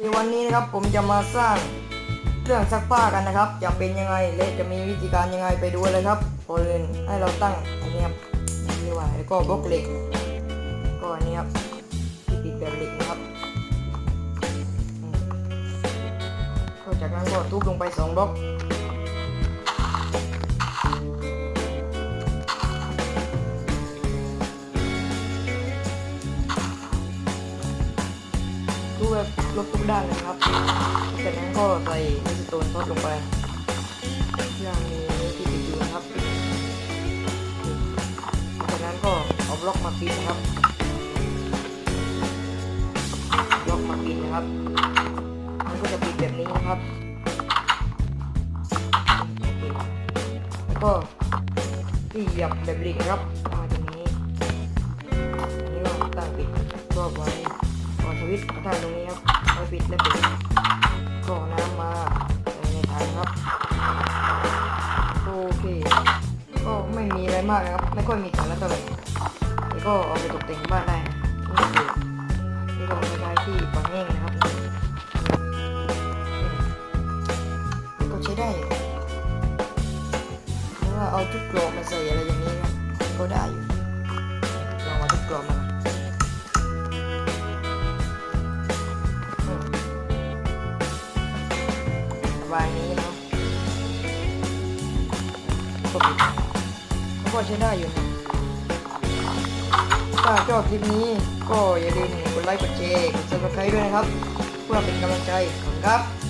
ในวันนี้นะครับผมจะมาสร้างเครื่องซักผ้ากันนะครับ จะเป็นยังไงและจะมีวิธีการยังไงไปดูเลยครับก่อนอื่นให้เราตั้งอันนี้ครับนี่ว่าแล้วก็บล็อกเหล็กก็อันนี้ครับที่ปิดแบบเหล็กนะครับก็จากนั้นก็ทุบลงไปสองบล็อก ทุบแบบลบทุกด้านเลยครับ จากนั้นก็ใส่มิสโตนทอดลงไปเพื่อมีที่ติดอยู่นะครับ จากนั้นก็เอาบล็อกมาปิดนะครับบล็อกมาปิดนะครับ มันก็จะปิดแบบนี้นะครับ แล้วก็ที่หยียบแบบเหล็กนะครับ สวิตช์ก็ตั้ตรงนี้ครับไว้ปิดและปิดก็เอน้ำมาในถังครับ โอเค ก็ไม่มีอะไรมากนะครับ ไม่ค่อยมีสาระเท่าไหร่แต่ก็เอาไปตกแต่งบ้านได้นี่นี่ก็เป็นไม้ที่ปังแห้งนะครับก็ใช้ได้อยู่หรือว่าเอาชุดกรอบมาใส่อะไรอย่างนี้นะก็ได้อยู่ลองเอาชุดกรอบมา ประมาณนี้เนาะก็ปิดเขาก็ใช้ได้อยู่นะถ้าชอบคลิปนี้ก็อย่าลืมกดไลค์กดแชร์กดซับสไครต์ด้วยนะครับ เพื่อเป็นกำลังใจขอบคุณครับ